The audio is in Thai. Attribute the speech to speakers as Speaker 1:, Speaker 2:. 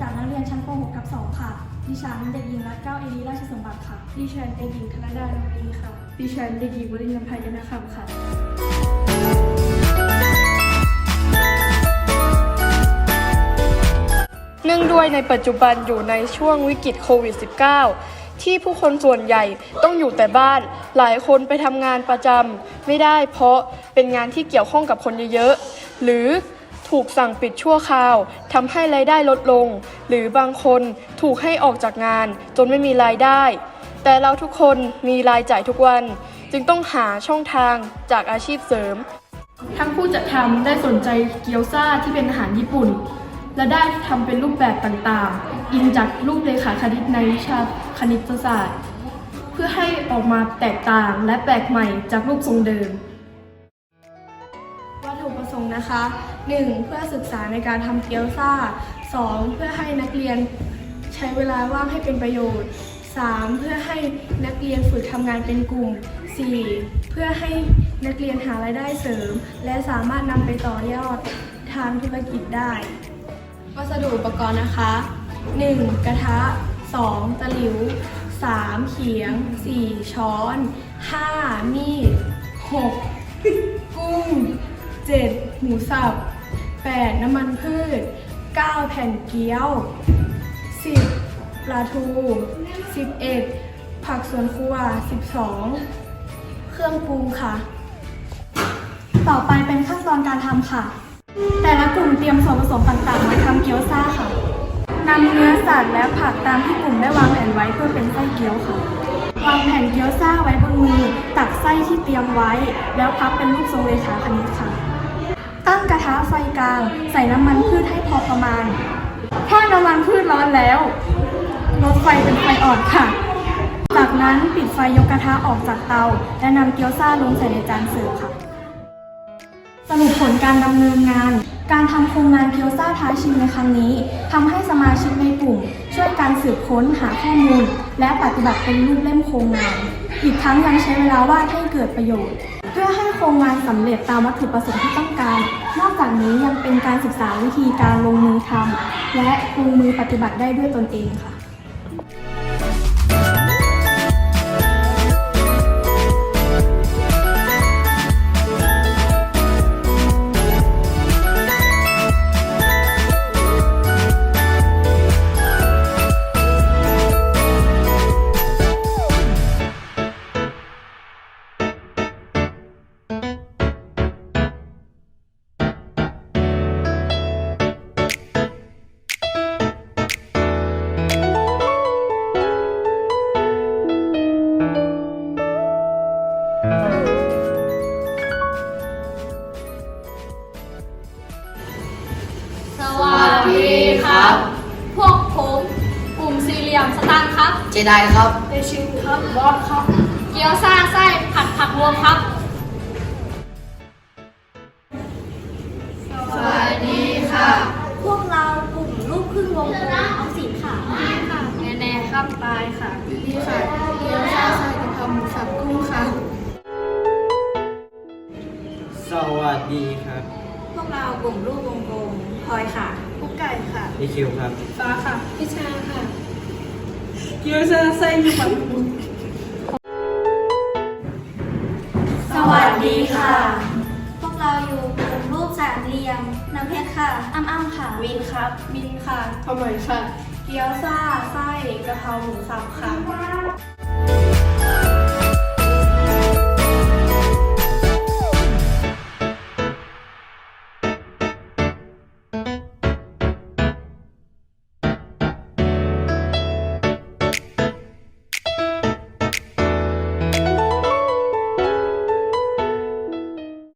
Speaker 1: จากนักเรียนชั้นป .6 ทับ2ค่ะ ดิฉันเด็กหญิงรัตเก้าเอลีราชสมบัติค่ะ
Speaker 2: ดิฉันเด็กหญิงธนดาดวงดีค่ะ ดิฉันเด็กหญิงวรินทร์ภัยกันคำค่ะ เนื่องด้วยในปัจจุบันอยู่ในช่วงวิกฤตโควิด -19 ที่ผู้คนส่วนใหญ่ต้องอยู่แต่บ้าน หลายคนไปทำงานประจำไม่ได้เพราะเป็นงานที่เกี่ยวข้องกับคนเยอะๆ หรือ ถูกสั่งปิดชั่วคราวทำให้รายได้ลดลง หรือบางคนถูกให้ออกจากงานจนไม่มีรายได้ แต่เราทุกคนมีรายจ่ายทุกวัน จึงต้องหาช่องทางจากอาชีพเสริม ทั้งผู้จัดทำได้สนใจเกี๊ยวซ่าที่เป็นอาหารญี่ปุ่น และได้ทำเป็นรูปแบบต่างๆ อิงจากรูปเลขาคณิตในวิชาคณิตศาสตร์ เพื่อให้ออกมาแตกต่างและแปลกใหม่จากรูปทรงเดิม งค์นะคะ 1. เพื่อศึกษาในการทำเกี๊ยวซ่า 2. เพื่อให้นักเรียนใช้เวลาว่างให้เป็นประโยชน์ 3. เพื่อให้นักเรียนฝึกทำงานเป็นกลุ่ม 4. เพื่อให้นักเรียนหารายได้เสริม และสามารถนำไปต่อยอดทางธุรกิจได้วัสดุอุปกรณ์นะคะ 1. กระทะ 2. ตะหลิว 3. เขียง 4. ช้อน 5. มีด 6. กุ้ง 7. หมูสับ 8. น้ำมันพืช 9. แผ่นเกี๊ยว 10. ปลาทู 11. ผักสวนครัว 12. เครื่องปรุงค่ะ
Speaker 1: ต่อไปเป็นขั้นตอนการทำค่ะ แต่ละกลุ่มเตรียมส่วนผสมต่างๆมาทำเกี๊ยวซ่าค่ะนำเนื้อสัตว์และผักตามที่กลุ่มได้วางแผนไว้เพื่อเป็นไส้เกี๊ยวค่ะ วางแผ่นเกี๊ยวซ่าไว้บนมือ ตักไส้ที่เตรียมไว้ แล้วพับเป็นรูปทรงเลขาคณิตค่ะ ตั้งกระทะไฟกลาง ใส่น้ำมันพืชให้พอประมาณ ถ้าน้ำมันพืชร้อนแล้วลดไฟเป็นไฟอ่อนค่ะ จากนั้นปิดไฟยกกระทะออกจากเตา และนำเกี๊ยวซ่าลงใส่ในจานเสิร์ฟค่ะ สรุปผลการดำเนินงาน การทำโครงงานเกี๊ยวซ่าท้าชิมในครั้งนี้ทำให้สมาชิกในกลุ่ม ช่วยการสืบค้นหาข้อมูล และปฏิบัติเป็นรูปเล่มโครงงาน อีกทั้งยังใช้เวลาว่าให้เกิดประโยชน์ โครงงานสำเร็จตามวัตถุประสงค์ที่ต้องการ นอกจากนี้ยังเป็นการศึกษาวิธีการลงมือทำและลงมือปฏิบัติได้ด้วยตนเองค่ะ
Speaker 3: สวัสดีครับ พวกผมกลุ่มสี่เหลี่ยมสตางค์ครับ
Speaker 4: เจไดครับ
Speaker 2: ในชิวครับ บอสครับ
Speaker 3: เกี๊ยวซ่าไส้ผัดผักรวมครับ ว
Speaker 1: งกลมออมสินค่ะ
Speaker 3: ค่ะแน่แน่ๆครับ
Speaker 2: ตายค่ะ นี่ค่ะเกี๊ยวซ่าใส่กะเพราหมูสับกุ้งค่ะ
Speaker 5: สวัสดีครับ
Speaker 1: พวกเรากลุ่มลูกวงกลมพลอยค่ะ
Speaker 2: กุ๊กไก่ค่ะ
Speaker 5: อีคิวครับ
Speaker 2: ฟ้าค่ะ พิชาค่ะ เกี๊ยวซ่าไส้มีความบุญ
Speaker 1: สวัสดีค่ะ ค่ะอ้ำอ้ำค่ะ
Speaker 2: วินครับมินค่ะทำไมค่ะ
Speaker 1: เกี๊ยวซ่า ไส้กะเพราหมูสับค่ะ